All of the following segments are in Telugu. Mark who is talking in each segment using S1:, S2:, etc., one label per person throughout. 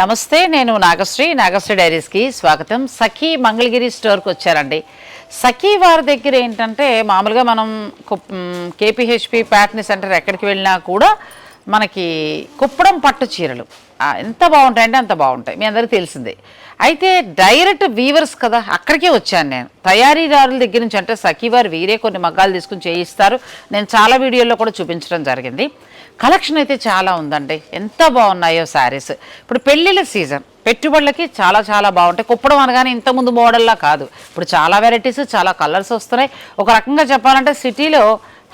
S1: నమస్తే నేను నాగశ్రీ. నాగశ్రీ డైరీస్కి స్వాగతం. సఖీ మంగళగిరి స్టోర్కి వచ్చారండి. సఖీ వారి దగ్గర ఏంటంటే మామూలుగా మనం కేపీహెచ్పి ప్యాట్ని సెంటర్ ఎక్కడికి వెళ్ళినా కూడా మనకి కుప్పడం పట్టు చీరలు. ఎంత బాగుంటాయంటే అంత బాగుంటాయి. మీ అందరికీ తెలిసిందే. అయితే డైరెక్ట్ వీవర్స్ కదా అక్కడికే వచ్చాను నేను. తయారీదారుల దగ్గర నుంచి అంటే సఖీవారు వీరే కొన్ని మగ్గాలు తీసుకుని చేయిస్తారు. నేను చాలా వీడియోల్లో కూడా చూపించడం జరిగింది. కలెక్షన్ అయితే చాలా ఉందండి. ఎంత బాగున్నాయో శారీస్. ఇప్పుడు పెళ్ళిళ్ళ సీజన్. పెట్టుబడులకి చాలా చాలా బాగుంటాయి. కుప్పడం అనగానే ఇంతకుముందు మోడల్లా కాదు. ఇప్పుడు చాలా వెరైటీస్ చాలా కలర్స్ వస్తున్నాయి. ఒక రకంగా చెప్పాలంటే సిటీలో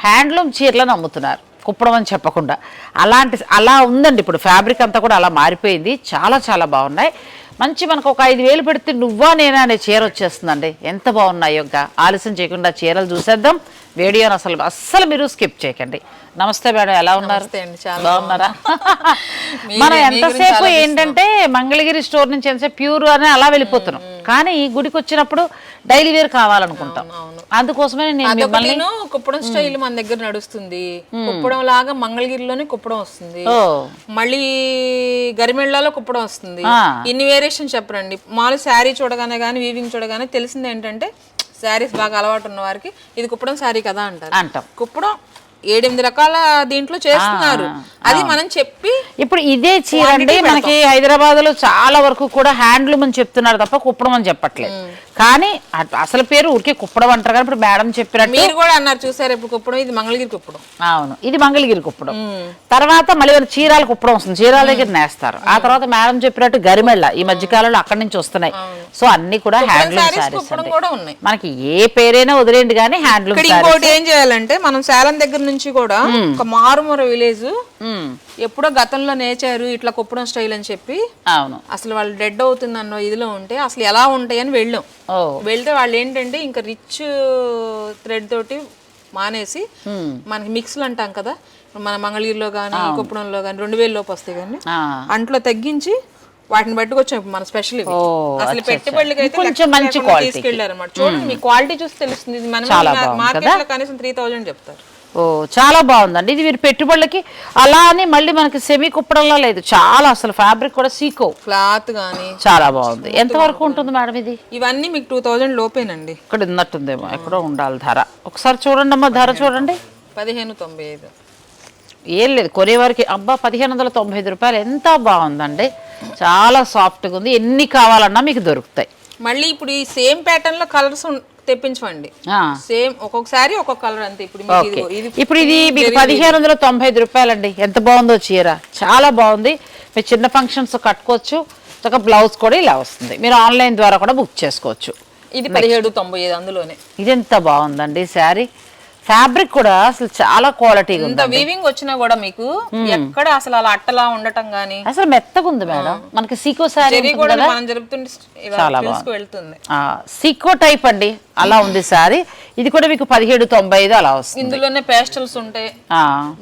S1: హ్యాండ్లూమ్ చీరలను అమ్ముతున్నారు కుప్పడం అని చెప్పకుండా. అలాంటి అలా ఉందండి ఇప్పుడు ఫ్యాబ్రిక్ అంతా కూడా అలా మారిపోయింది. చాలా చాలా బాగున్నాయి. మంచి మనకు ఒక ఐదు వేలు పెడితే నువ్వా నేనా అనే చీర వచ్చేస్తుందండి. ఎంత బాగున్నాయో ఆలస్యం చేయకుండా చీరలు చూసేద్దాం. వీడియోని అసలు అస్సలు మీరు స్కిప్ చేయకండి. నమస్తే మేడం ఎలా ఉన్నారు? బాగున్నారా? మనం ఎంతసేపు. ఏంటంటే మంగళగిరి స్టోర్ నుంచి ఎంతసేపు ప్యూర్ అని అలా వెళ్ళిపోతున్నాం. కానీ గుడికి వచ్చినప్పుడు డైలీ వేర్ కావాలనుకుంటాం.
S2: అవును.
S1: అందుకోసమే నేను మిమ్మల్ని
S2: కుప్పడం స్టైల్ మన దగ్గర నడుస్తుంది. కుప్పడం లాగా మంగళగిరిలోనే కుప్పడం వస్తుంది. మళ్ళీ గరిమెళ్ళలో కుప్పడం వస్తుంది. ఇన్ని వేరియేషన్ చెప్పరండి. మామూలు శారీ చూడగానే కానీ వీవింగ్ చూడగానే తెలిసింది ఏంటంటే శారీస్ బాగా అలవాటు ఉన్న వారికి ఇది కుప్పడం శారీ కదా అంటారు.
S1: అంటాం.
S2: కుప్పడం ఏడెనిమిది రకాల దీంట్లో చేస్తున్నారు. అది మనం చెప్పి
S1: ఇప్పుడు ఇదే చీర అండి మనకి హైదరాబాద్లో చాలా వరకు కూడా హ్యాండ్లూమ్ అని చెప్తున్నారు తప్ప కుప్పడం అని చెప్పట్లేదు. కానీ అసలు పేరు ఊరికే కుప్పడం అంటారు కానీ ఇప్పుడు మేడం చెప్పినట్టు
S2: మీరు కూడా అన్నారు చూసారు ఇప్పుడు కుప్పడం? ఇది మంగళగిరి కుప్పడం.
S1: అవును ఇది మంగళగిరి కుప్పడం. తర్వాత మళ్ళీ చీరాల కుప్పడం వస్తుంది చీరాల దగ్గర నేస్తారు. ఆ తర్వాత మేడం చెప్పినట్టు గరిమెళ్ళ ఈ మధ్య కాలంలో అక్కడి నుంచి వస్తున్నాయి. సో అన్ని కూడా హ్యాండ్లూమ్ సారీస్
S2: కుప్పడం కూడా ఉన్నాయి.
S1: మనకి ఏ పేరైనా వదిలేండి కానీ హ్యాండ్లూమ్
S2: ఇంకోటి ఏం చేయాలంటే మనం సేలం దగ్గర నుంచి కూడా ఒక మారుమూర విలేజ్ ఎప్పుడో గతంలో నేచారు ఇట్లా కుప్పడం స్టైల్ అని చెప్పి
S1: అవును.
S2: అసలు వాళ్ళు డెడ్ అవుతుంది అన్న ఇదిలో ఉంటే అసలు ఎలా ఉంటాయి అని వెళ్ళాం వెళ్తే వాళ్ళు ఏంటంటే ఇంకా రిచ్ థ్రెడ్ తోటి మానేసి మనకి మిక్స్లు అంటాం కదా మన మంగళగిరిలో కానీ కుప్పడంలో కానీ రెండు వేల లోపు వస్తాయి కానీ. అంట్లో తగ్గించి వాటిని పట్టుకొచ్చాం మన స్పెషల్ అసలు పెట్టుబడులకి అయితే
S1: కొంచెం మంచి
S2: అన్నమాట చూడండి మీ క్వాలిటీ చూసి తెలుస్తుంది. మనం మార్కెట్లో కనీసం త్రీ థౌజండ్ చెప్తారు.
S1: ఓ చాలా బాగుందండి. ఇది మీరు పెట్టుబడులకి అలా అని మళ్ళీ మనకి సెమీ కుప్పడంలా లేదు. చాలా అసలు ఫ్యాబ్రిక్ కూడా సీకో.
S2: క్లాత్ కానీ
S1: చాలా బాగుంది. ఎంత వరకు ఉంటుంది మేడం ఇది?
S2: ఇవన్నీ మీకు టూ థౌజండ్ లోపేనండి.
S1: ఇక్కడ ఉన్నట్టుందేమో ఎక్కడో ఉండాలి ధర. ఒకసారి చూడండి అమ్మా ధర చూడండి.
S2: పదిహేను తొంభై ఐదు
S1: ఏం లేదు కొనేవారికి అబ్బా పదిహేను వందల తొంభై ఐదు రూపాయలు ఎంత బాగుందండి. చాలా సాఫ్ట్గా ఉంది. ఎన్ని కావాలన్నా మీకు దొరుకుతాయి.
S2: మళ్ళీ ఇప్పుడు ఈ సేమ్ ప్యాటర్న్లో కలర్స్ తెప్పించమండి.
S1: ఆ,
S2: సేమ్ ఒక్కొక్కసారి ఒక్కొక్క కలర్ అంతే. ఇప్పుడు
S1: ఇప్పుడు ఇది మీకు పదిహేను వందల తొంభై ఐదు రూపాయలండి. ఎంత బాగుందో చీర. చాలా బాగుంది. మీరు చిన్న ఫంక్షన్స్ కట్టుకోవచ్చు. చక్కగా బ్లౌజ్ కూడా ఇలా వస్తుంది. మీరు ఆన్లైన్ ద్వారా కూడా బుక్ చేసుకోవచ్చు.
S2: ఇది పదిహేడు తొంభై ఐదు అందులోనే.
S1: ఇది ఎంత బాగుందండి శారీ. ఫ్యాబ్రిక్ కూడా అసలు చాలా క్వాలిటీగా
S2: ఇంత వీవింగ్ వచ్చినా కూడా మీకు ఎక్కడ అసలు అలా అట్టలా ఉండటం గానీ
S1: అసలు మెత్తగా ఉంది మేడం. మనకి సీకో
S2: చెరీ కూడా మనం జరుపుతుంటే
S1: చాలా
S2: వెళ్తుంది.
S1: సీకో టైప్ అండి. అలా ఉంది శారీ ఇది కూడా మీకు పదిహేడు తొంభై ఐదు అలా వస్తుంది.
S2: ఇందులోనే పేస్టల్స్ ఉంటాయి.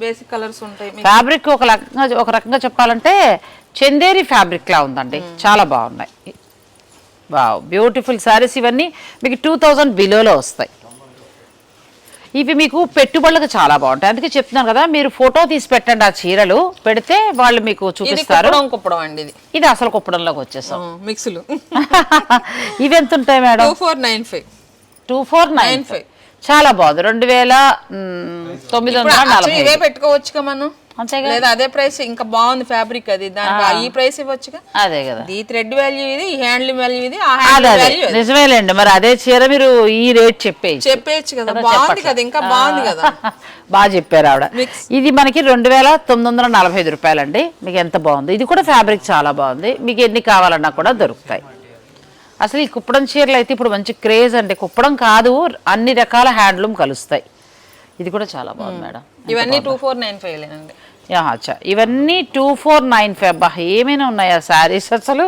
S2: బేసిక్ కలర్స్ ఉంటాయి.
S1: ఫ్యాబ్రిక్ ఒక రకంగా ఒక రకంగా చెప్పాలంటే చందేరి ఫ్యాబ్రిక్ లా ఉందండి. చాలా బాగున్నాయి. వావ్ బ్యూటిఫుల్ శారీస్ ఇవన్నీ మీకు టూ థౌజండ్ బిలోలో వస్తాయి. ఇవి మీకు పెట్టుబడులకు చాలా బాగుంటాయి. అందుకే చెప్తున్నాను కదా మీరు ఫోటో తీసి పెట్టండి ఆ చీరలు. పెడితే వాళ్ళు మీకు చూపిస్తారు.
S2: కుప్పడం అండి ఇది.
S1: ఇది అసలు కుప్పడంలోకి వచ్చేసాం.
S2: మిక్స్లు.
S1: ఇవి ఎంత ఉంటాయి madam?
S2: Two four nine five.
S1: Two four nine
S2: five.
S1: చాలా బాగుంది. రెండు వేల తొమ్మిది వందల నలభై
S2: ఇవే పెట్టుకోవచ్చుగా మనం? లేదా అదే ప్రైస్ ఇంకా బాగుంది ఫ్యాబ్రిక్ అది. దానికి ఈ ప్రైస్ ఇవ్వచ్చుగా?
S1: అదే కదా.
S2: ఈ థ్రెడ్ వాల్యూ ఇది ఈ హ్యాండ్లూమ్ వాల్యూ ఇది
S1: నిజమేలేండి. మరి అదే చీర మీరు ఈ రేట్ చెప్పేయచ్చు.
S2: చెప్పేయచ్చు కదా. బాగుంది కదా. ఇంకా బాగుంది కదా.
S1: బాగా చెప్పారు ఆవిడ. ఇది మనకి రెండు వేల తొమ్మిది వందల నలభై ఐదు రూపాయలండి. మీకు ఎంత బాగుంది? ఇది కూడా ఫ్యాబ్రిక్ చాలా బాగుంది. మీకు ఎన్ని కావాలన్నా కూడా దొరుకుతాయి. అసలు ఈ కుప్పడం చీరలు అయితే ఇప్పుడు మంచి క్రేజ్ అండి. కుప్పడం కాదు అన్ని రకాల హ్యాండ్లూమ్ కలుస్తాయి. ఇది కూడా చాలా బాగుంది మేడం.
S2: ఇవన్నీ టూ ఫోర్ నైన్ ఫైవ్ లేనండి.
S1: అచ్చా. ఇవన్నీ టూ ఫోర్ నైన్ ఫైవ్. అబ్బా ఏమైనా ఉన్నాయా శారీస్ అసలు?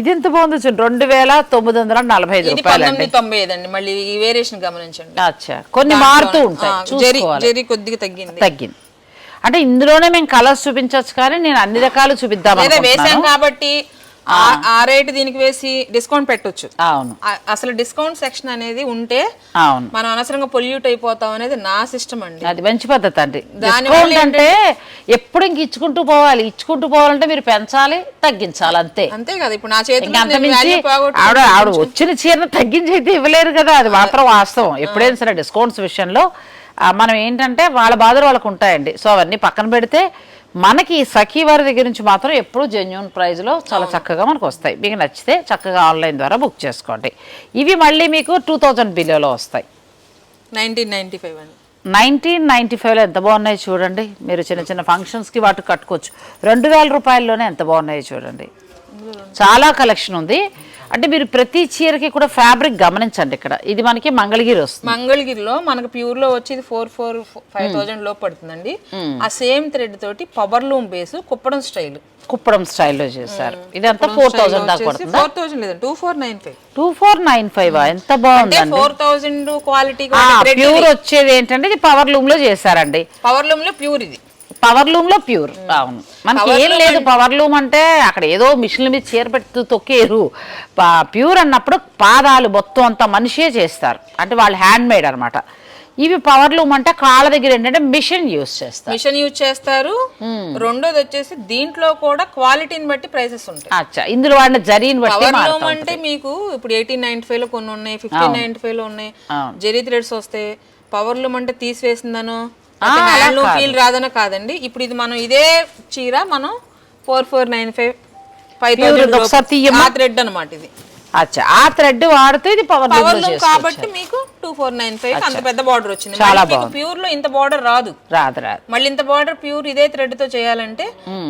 S1: ఇది ఎంత బాగుంది చూడండి రెండు వేల తొమ్మిది వందల నలభై ఐదు
S2: పంతొమ్మిది తొంభై ఐదు అండి మళ్ళీ ఈ వేరియేషన్ గమనించండి.
S1: అచ్చా. కొన్ని మారుతూ ఉంటాయి.
S2: జెరీ కొద్దిగా తగ్గింది.
S1: తగ్గింది. అంటే ఇందులోనే మేము కలర్స్ చూపించవచ్చు కానీ నేను అన్ని రకాలు చూపిద్దాం
S2: వేసాం. కాబట్టి ఆ- రేట్ దీనికి వేసి డిస్కౌంట్ పెట్టొచ్చు.
S1: అవును.
S2: అసలు డిస్కౌంట్ సెక్షన్ అనేది ఉంటే
S1: అవును.
S2: మనం అనవసరంగా పొల్యూట్ అయిపోతాం అనేది నా సిస్టమ్ అండి.
S1: అది మంచి పద్ధతి అండి. డిస్కౌంట్ అంటే ఎప్పుడు ఇంక ఇచ్చుకుంటూ పోవాలి. ఇచ్చుకుంటూ పోవాలంటే మీరు పెంచాలి తగ్గించాలి అంతే.
S2: అంతే కదా. ఇప్పుడు నా పోగొట్టుకుంటే
S1: ఆవిడ ఆవిడ వచ్చిన చీరను తగ్గించి అయితే ఇవ్వలేరు కదా. అది మాత్రం వాస్తవం. ఎప్పుడైనా సరే డిస్కౌంట్స్ విషయంలో మనం ఏంటంటే వాళ్ళ బాధలు వాళ్ళకు ఉంటాయండి. సో అవన్నీ పక్కన పెడితే మనకి సఖీ వారి దగ్గర నుంచి మాత్రం ఎప్పుడు జెన్యున్ ప్రైస్లో చాలా చక్కగా మనకు వస్తాయి. మీకు నచ్చితే చక్కగా ఆన్లైన్ ద్వారా బుక్ చేసుకోండి. ఇవి మళ్ళీ మీకు టూ థౌజండ్ బిలోలో వస్తాయి.
S2: నైన్టీన్ నైన్టీ ఫైవ్ అండి.
S1: నైన్టీన్ నైంటీ ఫైవ్లో ఎంత బాగున్నాయి చూడండి. మీరు చిన్న చిన్న ఫంక్షన్స్కి వాటికి కట్టుకోవచ్చు. రెండు వేల రూపాయల్లోనే ఎంత బాగున్నాయి చూడండి. చాలా కలెక్షన్ ఉంది. అంటే మీరు ప్రతి చీరకి కూడా ఫ్యాబ్రిక్ గమనించండి ఇక్కడ. ఇది మనకి మంగళగిరి వస్తుంది.
S2: మంగళగిరిలో మనకు ప్యూర్లో వచ్చేది ఫోర్ ఫోర్ ఫైవ్ థౌజండ్లో పడుతుందండి. ఆ సేమ్ థ్రెడ్ తోటి power loom base Kuppadam style
S1: Kuppadam స్టైల్లో చేశారు. ఇదంతా ఫోర్ థౌజండ్ దాకా పడుతుందా?
S2: ఫోర్ థౌసండ్ లేదు two four nine five
S1: two four nine five ఎంత
S2: అంటే
S1: బాగుందండి?
S2: ఫోర్ థౌసండ్ క్వాలిటీ
S1: ప్యూర్ వచ్చేది ఏంటంటే ఇది పవర్ లూమ్లో చేశారండి.
S2: పవర్ లూమ్లో ప్యూర్ ఇది.
S1: పవర్ లూమ్లో ప్యూర్. అవును. మనకి ఏం లేదు పవర్ లూమ్ అంటే అక్కడ ఏదో మిషన్ల మీద చీర పెడుతూ తొక్కేరు. ప్యూర్ అన్నప్పుడు పాదాలు మొత్తం అంతా మనిషే చేస్తారు. అంటే వాళ్ళు హ్యాండ్ మేడ్ అనమాట ఇవి పవర్ లూమ్ అంటే కాళ్ళ దగ్గర ఏంటంటే మిషన్ యూస్ చేస్తారు.
S2: మిషన్ యూజ్ చేస్తారు. రెండోది వచ్చేసి దీంట్లో కూడా క్వాలిటీని బట్టి ప్రైసెస్ ఉంటాయి.
S1: అచ్చా. ఇందులో వాడిన జరీని బట్టి
S2: పవర్ లూమ్
S1: మారుతాం
S2: అంటే మీకు ఇప్పుడు ఎయిటీన్ నైన్టీ ఫైవ్లో కొన్ని ఉన్నాయి ఫిఫ్టీన్ నైన్టీ ఫైవ్లో ఉన్నాయి. జెరీ థ్రెడ్స్ వస్తాయి పవర్ లూమ్ అంటే తీసివేసిందనో హ్యాండ్ లూమ్ ఫీల్ రాదనో కాదండి. ఇప్పుడు ఇది మనం ఇదే చీర మనం four four nine five five
S1: ఇది ఒకసారి తీయమ్మా.
S2: ఆ థ్రెడ్ అనమాట ఇది.
S1: అచ్చా ఆ థ్రెడ్ వాడుతూ ఇది పవర్
S2: పవర్ లూమ్ కాబట్టి మీకు టూ ఫోర్ నైన్ ఫైవ్ అంత పెద్ద బార్డర్ వచ్చింది.
S1: చాలా
S2: మీకు ప్యూర్లో ఇంత బార్డర్ రాదు.
S1: రాదు రాదు.
S2: మళ్ళీ ఇంత బార్డర్ ప్యూర్ ఇదే థ్రెడ్తో చేయాలంటే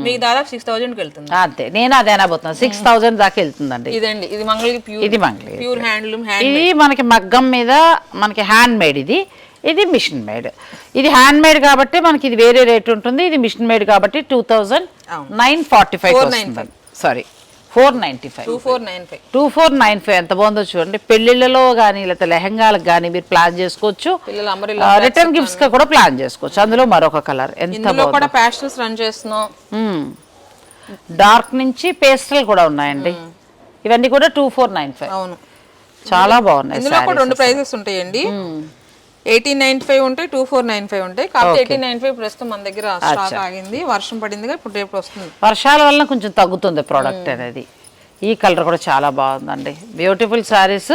S2: మీకు దాదాపు సిక్స్ థౌజండ్కి వెళ్తుంది.
S1: అంతే. నేను అదే అనబోతున్నాను సిక్స్ థౌజండ్ దాకా వెళ్తుందండి
S2: ఇదండి. ఇది మంగళగిరి ప్యూర్
S1: ఇది మంగళగిరి
S2: ప్యూర్ హ్యాండ్లూమ్ హ్యాండ్
S1: ఇది మనకి మగ్గం మీద మనకి హ్యాండ్ మేడ్ ఇది. ఇది మిషన్ మేడ్. ఇది హ్యాండ్ మేడ్ కాబట్టి మనకి ఇది వేరే రేట్ ఉంటుంది. ఇది మిషన్ మేడ్ కాబట్టి two thousand nine forty five sorry four ninety five.
S2: Two four nine five.
S1: Two four nine five. ఎంత బాగుందో చూడండి. పెళ్ళిళ్ళలో కానీ లేకపోతే లెహంగాలకు కానీ మీరు ప్లాన్ చేసుకోవచ్చు. రిటర్న్ గిఫ్ట్స్గా కూడా ప్లాన్ చేసుకోవచ్చు. అందులో మరొక కలర్. ఎంత
S2: కూడా ప్యాస్టల్స్ రన్ చేస్తున్నాం.
S1: డార్క్ నుంచి పేస్టల్ కూడా ఉన్నాయండి. ఇవన్నీ కూడా టూ ఫోర్ నైన్ ఫైవ్.
S2: అవును.
S1: చాలా బాగున్నాయి
S2: ఇందులో కూడా రెండు ప్రైజెస్ ఉంటాయండి. ఎయిటీన్ నైన్టీ ఫైవ్ ఉంటాయి టూ ఫోర్ నైన్ ఫైవ్ ఉంటాయి. కాబట్టి ఎయిటీన్ నైన్ ఫైవ్ ప్రస్తుతం మన దగ్గర స్టాక్ ఆగింది. వర్షం పడిందిగా ఇప్పుడు రేపు వస్తుంది.
S1: వర్షాల వల్ల కొంచెం తగ్గుతుంది ప్రోడక్ట్ అనేది. ఈ కలర్ కూడా చాలా బాగుందండి. బ్యూటిఫుల్ శారీస్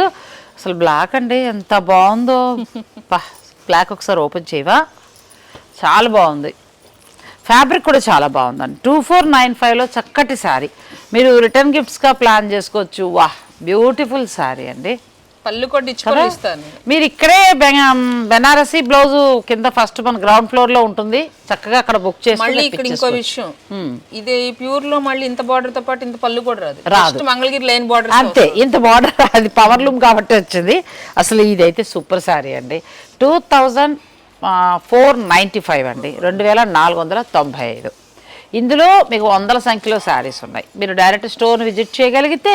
S1: అసలు బ్లాక్ అండి. ఎంత బాగుందో. బ్లాక్ ఒకసారి ఓపెన్ చేయవా? చాలా బాగుంది. ఫ్యాబ్రిక్ కూడా చాలా బాగుందండి. టూ ఫోర్ నైన్ ఫైవ్లో చక్కటి శారీ మీరు రిటర్న్ గిఫ్ట్స్గా ప్లాన్ చేసుకోవచ్చు. వాహ్ బ్యూటిఫుల్ శారీ అండి.
S2: పళ్ళు కూడా ఇస్తాను.
S1: మీరు ఇక్కడే బెనారసీ బ్లౌజ్ కింద ఫస్ట్ మన గ్రౌండ్ ఫ్లోర్లో ఉంటుంది. చక్కగా అక్కడ బుక్ చేసి
S2: మళ్ళీ ఇక్కడ ఇంకో విషయం. ఇది ప్యూర్లో మళ్ళీ ఇంత బార్డర్తో పాటు ఇంత పళ్ళు కూడా రాదు.
S1: రాదు.
S2: మంగళగిరి లైన్ బార్డర్
S1: అంతే ఇంత బార్డర్ అది పవర్ లూమ్ కాబట్టి వచ్చింది. అసలు ఇదైతే సూపర్ శారీ అండి. Two thousand four ninety five అండి. రెండు వేల నాలుగు వందల తొంభై ఐదు. ఇందులో మీకు వందల సంఖ్యలో శారీస్ ఉన్నాయి. మీరు డైరెక్ట్ స్టోర్ని విజిట్ చేయగలిగితే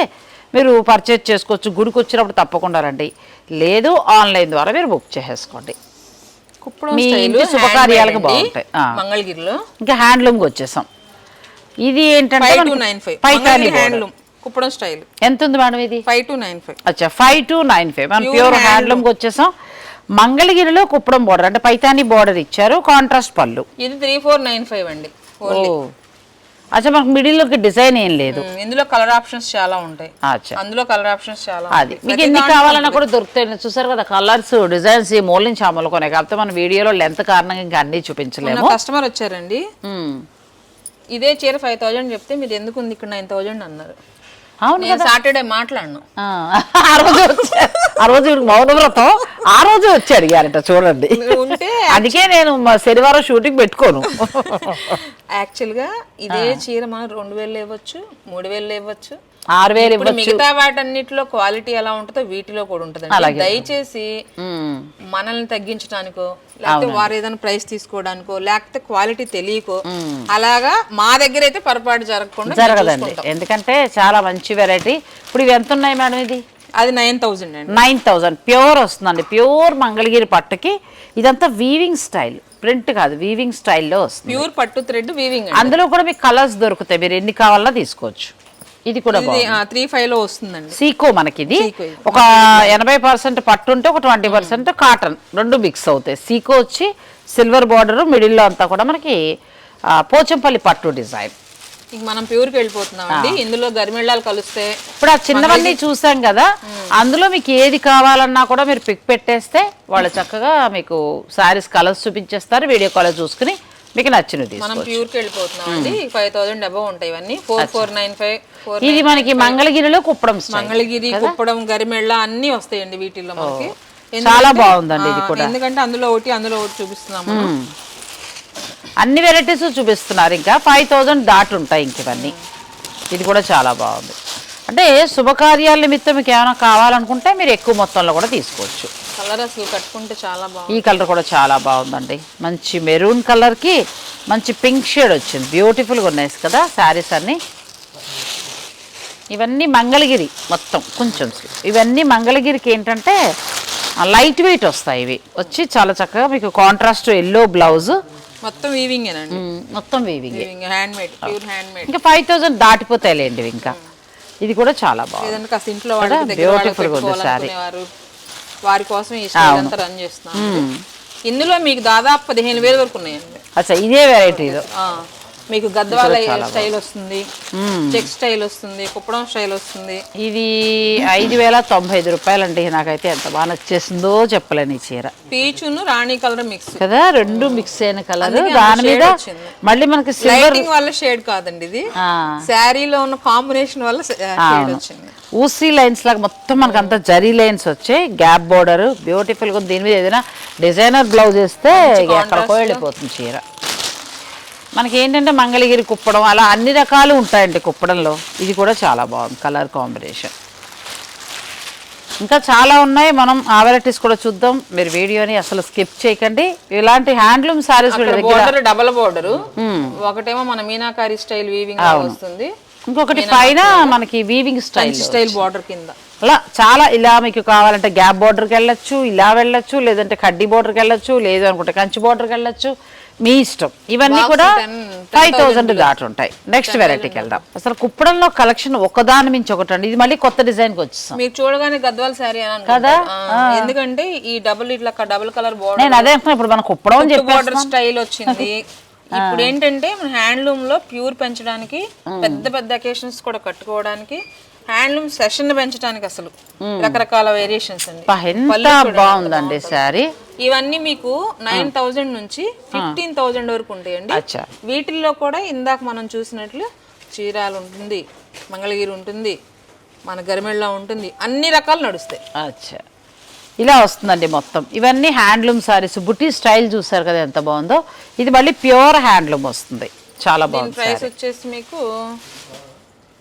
S1: మీరు పర్చేజ్ చేసుకోవచ్చు. గుడికి వచ్చినప్పుడు తప్పకుండా రండి. లేదు ఆన్లైన్ ద్వారా మీరు బుక్ చేసేసుకోండి. మీ ఇంటి శుభకార్యాలకు బాగుంటాయి.
S2: మంగళగిరిలో.
S1: ఇంకా హ్యాండ్లూమ్కి వచ్చేసాం. ఇది ఏంటంటే పైతాని
S2: హ్యాండ్లూమ్ కుప్పడం స్టైల్
S1: ఎంత ఉంది మేడం ఇది?
S2: ఫైవ్ టూ నైన్ ఫైవ్
S1: అచ్చా ఫైవ్ టు నైన్ ఫైవ్ మనం ప్యూర్. హ్యాండ్లూమ్కి వచ్చేసాం. మంగళగిరిలో కుప్పడం బోర్డర్ అంటే పైతాని బోర్డర్ ఇచ్చారు. కాంట్రాస్ట్ పళ్ళు.
S2: ఇది త్రీ ఫోర్ నైన్ ఫైవ్ అండి.
S1: ఓ. అచ్చా మనకు మిడిల్లోకి డిజైన్ ఏం లేదు.
S2: ఇందులో కలర్ ఆప్షన్స్ చాలా ఉంటాయి.
S1: అచ్చా.
S2: అందులో కలర్ ఆప్షన్స్ చాలా
S1: అది. మీకు ఎన్ని కావాలన్నా కూడా దొరుకుతాయి. చూసారు కదా కలర్స్ డిజైన్స్ ఈ మూల నుంచి అమలు కొనే. కాకపోతే మన వీడియోలో లెంత్ కారణంగా ఇంకా అన్ని చూపించలేము.
S2: కస్టమర్ వచ్చారండి. ఇదే చీర ఫైవ్ థౌజండ్ చెప్తే మీరు ఎందుకు ఉంది? ఇక్కడ నైన్ థౌజండ్ అన్నారు.
S1: అవును
S2: సాటర్డే మాట్లాడను.
S1: ఆ, ఆ రోజు ఆ రోజు మౌన వ్రతం. ఆ రోజు వచ్చి అడిగారట చూడండి.
S2: ఉంటే
S1: అందుకే నేను మా శనివారం షూటింగ్ పెట్టుకోను.
S2: యాక్చువల్గా ఇదే చీర మనం రెండు వేలు ఇవ్వచ్చు మూడు వేలు ఇవ్వచ్చు.
S1: ఆరు వేలు
S2: ఇప్పుడు
S1: ఇవ్వచ్చు.
S2: మిగతా వాటన్నిటిలో క్వాలిటీ ఎలా ఉంటుందో వీటిలో కూడా ఉంటుంది దయచేసి. మనల్ని తగ్గించడానికో లేకపోతే వారు ఏదైనా ప్రైస్ తీసుకోవడానికో లేకపోతే క్వాలిటీ తెలియకో అలాగా మా దగ్గర అయితే పొరపాటు జరగకుండా
S1: జరగదండి. ఎందుకంటే చాలా మంచి వెరైటీ. ఇప్పుడు ఇవి ఎంత ఉన్నాయి మేడం ఇది?
S2: అది నైన్ థౌజండ్ అండి.
S1: Nine thousand. ప్యూర్ వస్తుందండి. ప్యూర్ మంగళగిరి పట్టుకి. ఇదంతా వీవింగ్ స్టైల్ ప్రింట్ కాదు వీవింగ్ స్టైల్లో వస్తుంది.
S2: ప్యూర్ పట్టు థ్రెడ్ వీవింగ్
S1: అందులో కూడా మీకు కలర్స్ దొరుకుతాయి. మీరు ఎన్ని కావాలన్నా తీసుకోవచ్చు. ఇది కూడా
S2: త్రీ ఫైవ్లో వస్తుందండి.
S1: సీకో మనకి ఇది. ఒక ఎనభై పర్సెంట్ పట్టు ఉంటే ఒక ట్వంటీ పర్సెంట్ కాటన్ రెండు మిక్స్ అవుతాయి. సీకో వచ్చి సిల్వర్ బార్డర్ మిడిల్లో అంతా కూడా మనకి పోచంపల్లి పట్టు డిజైన్.
S2: ఇంక మనం ప్యూర్కి వెళ్ళిపోతున్నాం అండి. ఇందులో గరిమెళ్ళాలు కలిస్తే
S1: ఇప్పుడు ఆ చిన్నవన్నీ చూసాం కదా అందులో మీకు ఏది కావాలన్నా కూడా మీరు పిక్ పెట్టేస్తే వాళ్ళు చక్కగా మీకు శారీస్ కలర్స్ చూపించేస్తారు. వీడియో కాల్ చూసుకుని మీకు నచ్చినది
S2: మనం ప్యూర్కి వెళ్ళిపోతున్నాం అండి. ఫైవ్ థౌసండ్ అబవ్ ఉంటాయి ఇవన్నీ. Four four nine five four
S1: ఇది మనకి మంగళగిరిలో కుప్పడం
S2: మంగళగిరి కుప్పడం గరిమెళ్ళ అన్ని వస్తాయండి వీటిల్లో మనకి.
S1: చాలా బాగుందండి ఇది కూడా.
S2: ఎందుకంటే అందులో ఒకటి అందులో ఒకటి చూపిస్తున్నాం మనం.
S1: అన్ని వెరైటీస్ చూపిస్తున్నారు ఇంకా. ఫైవ్ థౌజండ్ దాటి ఉంటాయి ఇంక ఇవన్నీ. ఇది కూడా చాలా బాగుంది. అంటే శుభకార్యాల నిమిత్తం మీకు ఏమైనా కావాలనుకుంటే మీరు ఎక్కువ మొత్తంలో కూడా తీసుకోవచ్చు.
S2: కలర్ అసలు కట్టుకుంటే చాలా బాగుంది.
S1: ఈ కలర్ కూడా చాలా బాగుందండి. మంచి మెరూన్ కలర్కి మంచి పింక్ షేడ్ వచ్చింది. బ్యూటిఫుల్గా ఉన్నాయి కదా శారీస్ అన్నీ. ఇవన్నీ మంగళగిరి మొత్తం కొంచెం ఇవన్నీ మంగళగిరికి ఏంటంటే లైట్ వెయిట్ వస్తాయి ఇవి. వచ్చి చాలా చక్కగా మీకు కాంట్రాస్ట్ ఎల్లో బ్లౌజ్
S2: మొత్తం వీవింగ్
S1: మొత్తం weaving
S2: weaving hand made pure hand made
S1: ఇంకా ఫైవ్ థౌజండ్ దాటిపోతాయిలేండి ఇవి ఇంకా ఇది కూడా చాలా బాగుంది.
S2: ఏదైనా కాస్త ఇంట్లో వాళ్ళకి దగ్గర వాళ్ళకి
S1: beautiful గా ఉంది
S2: పెట్టుకోవాలనుకునేవారు వారి కోసం ఈ స్టైల్ అంతా రన్ చేస్తున్నాం ఇందులో మీకు దాదాపు పదిహేను వేల వరకు ఉన్నాయండి.
S1: అచ్చా ఇదే వెరైటీ
S2: మీకు గద్వాల స్టైల్ వస్తుంది. చెక్ స్టైల్ వస్తుంది కుప్పడం స్టైల్ వస్తుంది.
S1: ఇది ఐదు వేల తొంభై ఐదు రూపాయలండి. నాకైతే ఎంత బాగా నచ్చేసిందో చెప్పలేను ఈ చీర.
S2: పీచును రాణి కలర్ మిక్స్
S1: కదా రెండు మిక్స్ అయిన కలర్ దాని మీద. మళ్ళీ మనకి
S2: లైటింగ్ వల్ల షేడ్ కాదండి ఇది. శారీలో ఉన్న కాంబినేషన్ వల్ల షేడ్ వచ్చింది.
S1: ఊసీ లైన్స్ లాగా మొత్తం మనకి అంతా జరీ లైన్స్ వచ్చాయి. గ్యాప్ బోర్డర్ బ్యూటిఫుల్గా. దీని మీద ఏదైనా డిజైనర్ బ్లౌజ్ వేస్తే ఎక్కడికో వెళ్ళిపోతుంది చీర. మనకి ఏంటంటే మంగళగిరి కుప్పడం అలా అన్ని రకాలు ఉంటాయండి కుప్పడంలో. ఇది కూడా చాలా బాగుంది కలర్ కాంబినేషన్. ఇంకా చాలా ఉన్నాయి మనం ఆ వెరైటీస్ కూడా చూద్దాం. మీరు వీడియోని అసలు స్కిప్ చేయకండి. ఇలాంటి handloom saris
S2: border double border. ఒకటేమో మన మీనాకారి స్టైల్ వీవింగ్ వస్తుంది.
S1: ఇంకొకటి పైన మనకి వీవింగ్ స్టైల్
S2: స్టైల్ బార్డర్ కింద.
S1: అలా చాలా ఇలా మీకు కావాలంటే గ్యాప్ బోర్డర్కి వెళ్ళొచ్చు ఇలా వెళ్ళొచ్చు లేదంటే కడ్డీ బోర్డర్కి వెళ్ళొచ్చు లేదు అనుకుంటే కంచి బోర్డర్కి వెళ్ళొచ్చు. మీ ఇష్టం. ఇవన్నీ కూడా
S2: 10
S1: ఫైవ్ థౌజండ్ దాటి ఉంటాయి నెక్స్ట్ వెరైటీకి వెళ్దాం అసలు కుప్పడంలో కలెక్షన్ ఒకదాని మించి ఒకటి అండి ఇది మళ్ళీ కొత్త డిజైన్కి వచ్చేసాం.
S2: మీరు చూడగానే గద్వాల శారీ అని
S1: కదా?
S2: ఎందుకంటే ఈ డబుల్ ఇట్లా డబుల్ కలర్ బోర్డర్
S1: నేను అదే ఇప్పుడు మనం కుప్పడం అని చెప్పి
S2: బోర్డర్ స్టైల్ వచ్చింది. ఇప్పుడు ఏంటంటే మన హ్యాండ్లూమ్లో ప్యూర్ పెంచడానికి పెద్ద పెద్ద అకేషన్స్ కూడా కట్టుకోవడానికి హ్యాండ్లూమ్ సెషన్ పెంచడానికి అసలు రకరకాల వేరియేషన్స్ అండి.
S1: బాగుందండి శారీ.
S2: ఇవన్నీ మీకు నైన్ థౌజండ్ నుంచి ఫిఫ్టీన్ థౌజండ్ వరకు ఉంటాయండి.
S1: అచ్చా.
S2: వీటిల్లో కూడా ఇందాక మనం చూసినట్లు చీరాలు ఉంటుంది మంగళగిరి ఉంటుంది మన గరిమెళ్ళ ఉంటుంది అన్ని రకాలు నడుస్తాయి.
S1: అచ్చా. ఇలా వస్తుందండి మొత్తం. ఇవన్నీ హ్యాండ్లూమ్ సారీస్ బుట్టి స్టైల్ చూసారు కదా ఎంత బాగుందో? ఇది మళ్ళీ ప్యూర్ హ్యాండ్లూమ్ వస్తుంది. చాలా బాగుంది
S2: ప్రైస్ వచ్చేసి మీకు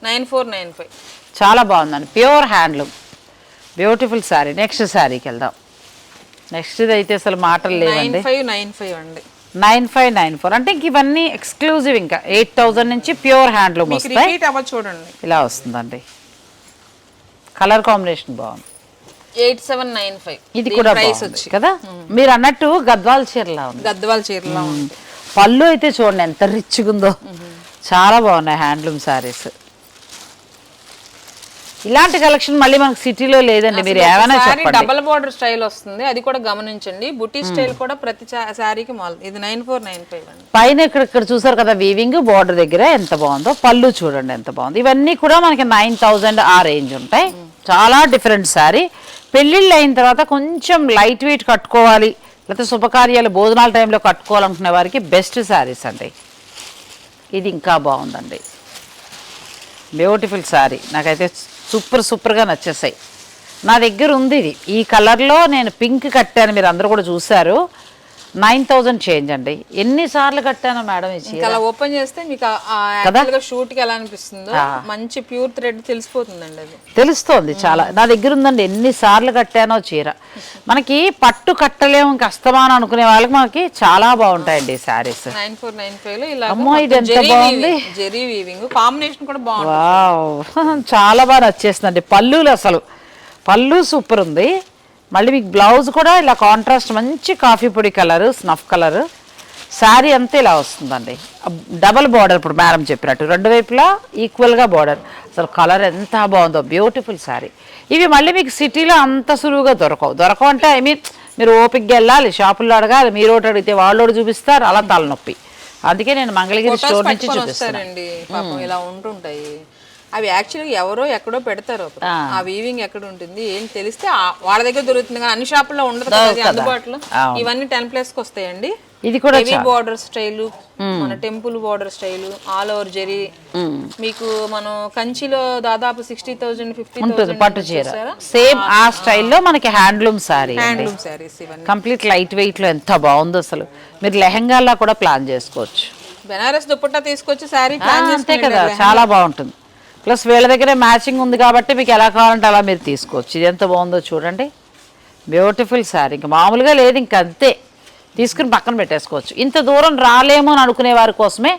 S2: నైన్ ఫోర్ నైన్ ఫైవ్.
S1: చాలా బాగుందండి. Pure handloom. Beautiful sari next శారీకి వెళ్దాం. నెక్స్ట్ ఇది అయితే అసలు మాటలు లేవండి.
S2: నైన్ ఫైవ్ అండి.
S1: Nine five nine four. అంటే ఇంక ఇవన్నీ ఎక్స్క్లూజివ్ ఇంకా. ఎయిట్ థౌజండ్ నుంచి ప్యూర్ హ్యాండ్లూమ్ వస్తాయి.
S2: చూడండి.
S1: ఇలా వస్తుందండి. కలర్ కాంబినేషన్ బాగుంది.
S2: Eight seven nine five.
S1: ఇది కూడా
S2: ప్రైస్ వచ్చి.
S1: కదా? మీరు అన్నట్టు గద్వాల చీరలా ఉంది.
S2: గద్వాల చీరలా ఉంది.
S1: పళ్ళు అయితే చూడండి ఎంత రిచ్గా ఉందో. చాలా బాగున్నాయి హ్యాండ్లూమ్ సారీస్. ఇలాంటి కలెక్షన్ మళ్ళీ మనకు సిటీలో లేదండి. మీరు ఏమైనా చెప్పండి.
S2: డబల్ బార్డర్ స్టైల్ వస్తుంది. అది కూడా గమనించండి. బుట్టి స్టైల్ కూడా ప్రతి శారీకి మాల్ ఇది నైన్ ఫోర్ నైన్ ఫైవ్
S1: పైన ఇక్కడ ఇక్కడ చూసారు కదా వీవింగ్ బార్డర్ దగ్గర ఎంత బాగుందో పళ్ళు చూడండి ఎంత బాగుంది. ఇవన్నీ కూడా మనకి నైన్ థౌజండ్ ఆ రేంజ్ ఉంటాయి. చాలా డిఫరెంట్ శారీ పెళ్ళిళ్ళు అయిన తర్వాత కొంచెం లైట్ వెయిట్ కట్టుకోవాలి. లేకపోతే శుభకార్యాలు భోజనాల టైంలో కట్టుకోవాలనుకునే వారికి బెస్ట్ శారీస్ అండి. ఇది ఇంకా బాగుందండి. బ్యూటిఫుల్ శారీ నాకైతే సూపర్ సూపర్గా నచ్చేసాయి. నా దగ్గర ఉంది ఇది. ఈ కలర్లో నేను పింక్ కట్టాను మీరు అందరూ కూడా చూశారు. నైన్ థౌజండ్ చేంజ్ అండి. ఎన్నిసార్లు కట్టాను మేడం
S2: ఇంకా అలా ఓపెన్ చేస్తే మీకు షూట్ ఎలా అనిపిస్తుందో మంచి ప్యూర్ థ్రెడ్ తెలిసిపోతుందండి అది.
S1: తెలుస్తోంది చాలా. నా దగ్గర ఉందండి ఎన్నిసార్లు కట్టానో చీర. మనకి పట్టు కట్టలేము ఇంక అస్తమానం అనుకునే వాళ్ళకి మనకి చాలా బాగుంటాయండి ఈ శారీస్.
S2: నైన్ ఫోర్ నైన్ ఫైవ్లో ఇలా
S1: అమ్మో, ఇది ఎంత బాగుంది.
S2: జెరీ వీవింగ్ కాంబినేషన్ కూడా బాగుంది
S1: చాలా బాగా నచ్చేస్తుందండి పళ్ళులు అసలు. పళ్ళు సూపర్ ఉంది. మళ్ళీ మీకు బ్లౌజ్ కూడా ఇలా కాంట్రాస్ట్ మంచి కాఫీ పొడి కలర్ స్నఫ్ కలర్ శారీ అంతా ఇలా వస్తుందండి. డబల్ బార్డర్ ఇప్పుడు మేడం చెప్పినట్టు. రెండు వైపులా ఈక్వల్గా బార్డర్ అసలు కలర్ ఎంత బాగుందో బ్యూటిఫుల్ శారీ ఇవి మళ్ళీ మీకు సిటీలో అంత సులువుగా దొరకవు. దొరకవు అంటే ఐ మీన్ మీరు ఓపిక్గా వెళ్ళాలి షాపుల్లో అడగాలి మీరు ఒకటి అడిగితే వాళ్ళు ఒకటి చూపిస్తారు అలా తలనొప్పి. అందుకే నేను మంగళగిరి స్టోర్ నుంచి చూపిస్తాను
S2: ఇలా ఉంటుంటాయి. అవి యాక్చువల్గా ఎవరో ఎక్కడో పెడతారు. ఆ. వీవింగ్ ఎక్కడ ఉంటుంది ఏం తెలిస్తే వాళ్ళ దగ్గర దొరుకుతుంది కానీ అన్ని షాపుల్లో ఉండదు అందుబాటులో. ఇవన్నీ టెన్ ప్లస్కి వస్తాయండి.
S1: ఇది కూడా
S2: హెవీ బార్డర్ స్టైల్ మన temple border style all over zari మీకు మనం కంచిలో దాదాపు సిక్స్టీ థౌసండ్ ఫిఫ్టీ
S1: ఉంటుంది పట్టు చీర. సేమ్ ఆ స్టైల్లో మనకి హ్యాండ్లూమ్ సారీ
S2: హ్యాండ్లూమ్ ఇవన్నీ.
S1: కంప్లీట్ లైట్ వెయిట్లో ఎంత బాగుందో అసలు. మీరు లెహంగాలా కూడా ప్లాన్ చేసుకోవచ్చు.
S2: బెనారస్ దుపట్టా తీసుకొచ్చి
S1: ఆ,
S2: ప్లాన్
S1: అంతే కదా చాలా బాగుంటుంది. ప్లస్ వీళ్ళ దగ్గరే మ్యాచింగ్ ఉంది కాబట్టి మీకు ఎలా కావాలంటే అలా మీరు తీసుకోవచ్చు. ఇది ఎంత బాగుందో చూడండి. బ్యూటిఫుల్ శారీ ఇంకా మామూలుగా లేదు ఇంక అంతే. తీసుకుని పక్కన పెట్టేసుకోవచ్చు. ఇంత దూరం రాలేము అని అనుకునే వారి కోసమే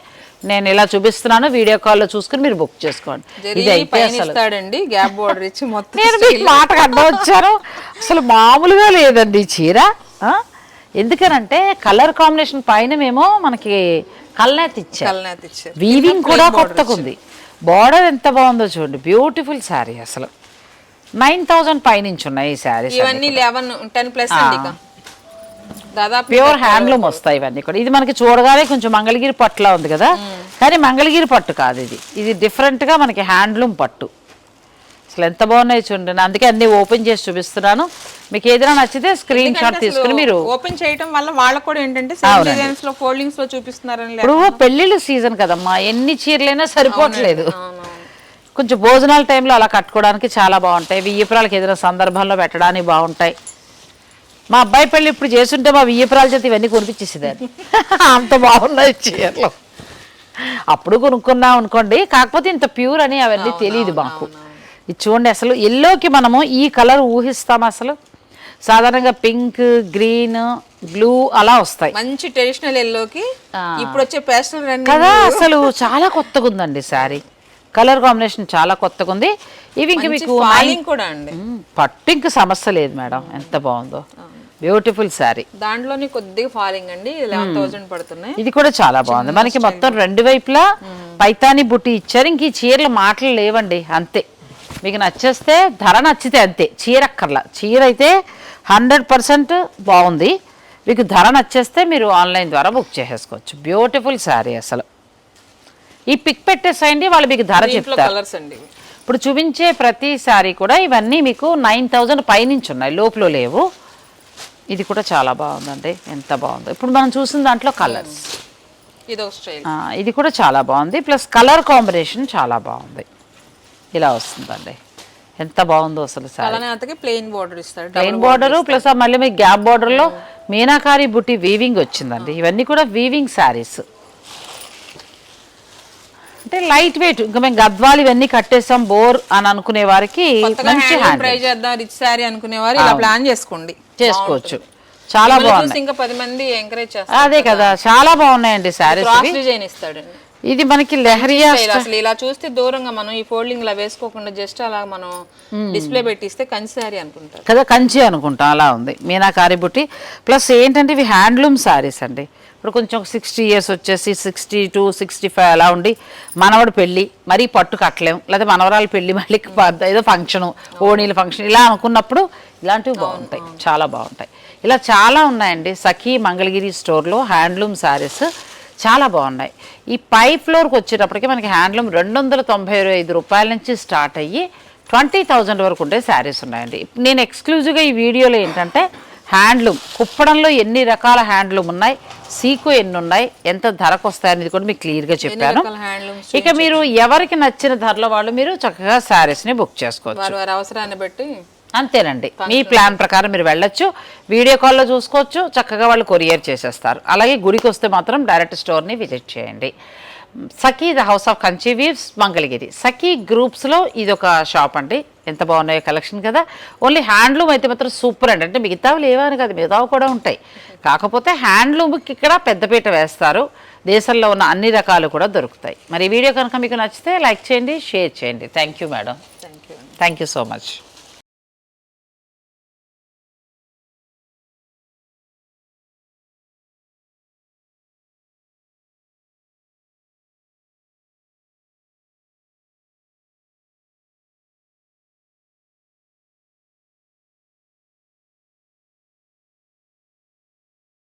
S1: నేను ఇలా చూపిస్తున్నాను. వీడియో కాల్లో చూసుకుని మీరు బుక్ చేసుకోండి. ఇది అయితే అసలు
S2: ఇస్తాడండి. గ్యాప్ బార్డర్ ఇచ్చి మొత్తం
S1: నేను మీకు మాటకు అడ్డం వచ్చాను. అసలు మామూలుగా లేదండి చీర? ఎందుకనంటే కలర్ కాంబినేషన్ పైన మేము మనకి కల్నేత్ ఇచ్చారు. వీవింగ్ కూడా కొత్తగా ఉంది బార్డర్ ఎంత బాగుందో చూడండి. బ్యూటిఫుల్ శారీ అసలు. నైన్ థౌజండ్ పైనుంచి ఉన్నాయి ఈ శారీస్
S2: ఇవన్నీ లెవెన్ టెన్ ప్లస్ దాదాపు
S1: ప్యూర్ హ్యాండ్లూమ్ వస్తాయి ఇవన్నీ కూడా. ఇది మనకి చూడగానే కొంచెం మంగళగిరి పట్టులా ఉంది కదా. కానీ మంగళగిరి పట్టు కాదు ఇది. ఇది different గా మనకి హ్యాండ్లూమ్ పట్టు. అసలు ఎంత బాగున్నాయి చూడండి. అందుకే అన్ని ఓపెన్ చేసి చూపిస్తున్నాను. మీకు ఏదైనా నచ్చితే స్క్రీన్ షాట్ తీసుకుని మీరు
S2: ఓపెన్ చేయటం వల్ల వాళ్ళకు కూడా ఏంటంటే డిజైన్స్లో ఫోల్డింగ్స్లో చూపిస్తున్నారని
S1: ఇప్పుడు పెళ్ళిళ్ళ సీజన్ కదమ్మా. ఎన్ని చీరలైనా సరిపోవట్లేదు. కొంచెం భోజనాల టైంలో అలా కట్టుకోవడానికి చాలా బాగుంటాయి. వియ్యపురాలకి ఏదైనా సందర్భంలో పెట్టడానికి బాగుంటాయి. మా అబ్బాయి పెళ్ళి ఇప్పుడు చేస్తుంటే మా వియ్యపురాల చేత ఇవన్నీ కొనిపించేసేదాన్ని అంత బాగున్నాయి చీరలు. అప్పుడు కొనుక్కున్నాం అనుకోండి. కాకపోతే ఇంత ప్యూర్ అని అవన్నీ తెలియదు మాకు. ఇది చూడండి అసలు ఎల్లోకి మనము ఈ కలర్ ఊహిస్తాం అసలు. సాధారణంగా పింక్ గ్రీన్ బ్లూ అలా వస్తాయి.
S2: మంచి ట్రెడిషనల్ ఎల్లోకి ఇప్పుడు వచ్చే పేస్టల్
S1: కదా అసలు చాలా కొత్తగా ఉందండి శారీ. కలర్ కాంబినేషన్ చాలా కొత్తగా ఉంది. ఇవి ఇంక మీకు
S2: ఫాలింగ్ కూడా అండి.
S1: పట్టు ఇంక సమస్య లేదు మేడం. ఎంత బాగుందో. బ్యూటిఫుల్ శారీ.
S2: దాంట్లోనే కొద్దిగా ఫాలింగ్ అండి. లెవెన్ థౌసండ్ పడుతున్నాయి.
S1: ఇది కూడా చాలా బాగుంది. మనకి మొత్తం రెండు వైపులా పైతాని బుట్టి ఇచ్చారు. ఇంక ఈ చీరల మాటలు లేవండి. అంతే. మీకు నచ్చేస్తే ధర నచ్చితే అంతే. చీర అక్కర్లా. చీర అయితే హండ్రెడ్ పర్సెంట్ బాగుంది. మీకు ధర నచ్చేస్తే మీరు ఆన్లైన్ ద్వారా బుక్ చేసేసుకోవచ్చు. బ్యూటిఫుల్ శారీ అసలు. ఈ పిక్ పెట్టేసేయండి వాళ్ళు మీకు ధర చెప్తారు. ఇప్పుడు చూపించే ప్రతి సారీ కూడా ఇవన్నీ మీకు నైన్ థౌజండ్ పైనుంచి ఉన్నాయి. లోపల లేవు. ఇది కూడా చాలా బాగుందండి. ఎంత బాగుందో. ఇప్పుడు మనం చూసిన దాంట్లో కలర్స్
S2: ఇది
S1: కూడా చాలా బాగుంది. ప్లస్ కలర్ కాంబినేషన్ చాలా బాగుంది. ఇలా వస్తుందండి. ఎంత బాగుందో అసలు సారీ
S2: ప్లెయిన్ బార్డర్ ఇస్తాడు
S1: ప్లెయిన్ బార్డర్ ప్లస్ మళ్ళీ మీకు గ్యాప్ బార్డర్లో మీనాకారి బుట్టి వీవింగ్ వచ్చిందండి. ఇవన్నీ కూడా వీవింగ్ శారీస్ అంటే లైట్ వెయిట్ ఇంకా మేము గద్వాలు ఇవన్నీ కట్టేసాం బోర్ అని అనుకునే వారికి మంచి
S2: ట్రై చేద్దాం రిచ్ శారీ అనుకునేవారు ఇలా ప్లాన్ చేసుకోండి.
S1: చేసుకోవచ్చు. చాలా
S2: చూసి ఇంకా పది మంది ఎంకరేజ్ చేస్తారు
S1: అదే కదా. చాలా బాగున్నాయండి శారీస్
S2: డిజైన్ ఇస్తాడండి.
S1: ఇది మనకి లెహరియా
S2: అసలు ఇలా చూస్తే దూరంగా మనం ఈ ఫోల్డింగ్ ఇలా వేసుకోకుండా జస్ట్ అలా మనం డిస్ప్లే పెట్టిస్తే కంచి శారీ అనుకుంటారు.
S1: కదా కంచి అనుకుంటాం అలా ఉంది. మీనాకారి బుట్టి. ప్లస్ ఏంటంటే ఇవి హ్యాండ్లూమ్ శారీస్ అండి. ఇప్పుడు కొంచెం సిక్స్టీ ఇయర్స్ వచ్చేసి సిక్స్టీ టు సిక్స్టీ ఫైవ్ అలా ఉండి మనవడు పెళ్ళి మరీ పట్టు కట్టలేం లేదా మనవరాలు పెళ్ళి మళ్ళీ ప- ఏదో ఫంక్షను ఓణీల ఫంక్షన్ ఇలా అనుకున్నప్పుడు ఇలాంటివి బాగుంటాయి. చాలా బాగుంటాయి. ఇలా చాలా ఉన్నాయండి. సఖీ మంగళగిరి స్టోర్లో హ్యాండ్లూమ్ శారీస్ చాలా బాగున్నాయి. ఈ పై ఫ్లోర్కి వచ్చేటప్పటికి మనకి హ్యాండ్లూమ్ రెండు వందల తొంభై ఐదు రూపాయల నుంచి స్టార్ట్ అయ్యి ట్వంటీ థౌజండ్ వరకు ఉండే శారీస్ ఉన్నాయండి. నేను ఎక్స్క్లూజివ్గా ఈ వీడియోలో ఏంటంటే హ్యాండ్లూమ్ కుప్పడంలో ఎన్ని రకాల హ్యాండ్లూమ్ ఉన్నాయి సీకు ఎన్ని ఉన్నాయి ఎంత ధరకు వస్తాయనేది కూడా మీకు క్లియర్గా చెప్పాను. ఇక మీరు ఎవరికి నచ్చిన ధరలో వాళ్ళు మీరు చక్కగా శారీస్ని బుక్ చేసుకోవచ్చు.
S2: అవసరాన్ని బట్టి
S1: అంతేనండి. మీ ప్లాన్ ప్రకారం మీరు వెళ్ళొచ్చు వీడియో కాల్లో చూసుకోవచ్చు చక్కగా వాళ్ళు కొరియర్ చేసేస్తారు. అలాగే గుడికి వస్తే మాత్రం డైరెక్ట్ స్టోర్ని విజిట్ చేయండి. Sakhi the house of Kanchi weaves Mangalagiri. Sakhi గ్రూప్స్లో ఇది ఒక షాప్ అండి ఎంత బాగున్నాయో కలెక్షన్ కదా. ఓన్లీ హ్యాండ్లూమ్ అయితే మాత్రం సూపర్ అండి. అంటే మిగతావి లేవని కాదు మిగతావి కూడా ఉంటాయి. కాకపోతే హ్యాండ్లూమ్కి ఇక్కడ పెద్దపీట వేస్తారు. దేశంలో ఉన్న అన్ని రకాలు కూడా దొరుకుతాయి. మరి వీడియో కనుక మీకు నచ్చితే లైక్ చేయండి షేర్ చేయండి. Thank you madam.
S2: Thank you
S1: thank you so much.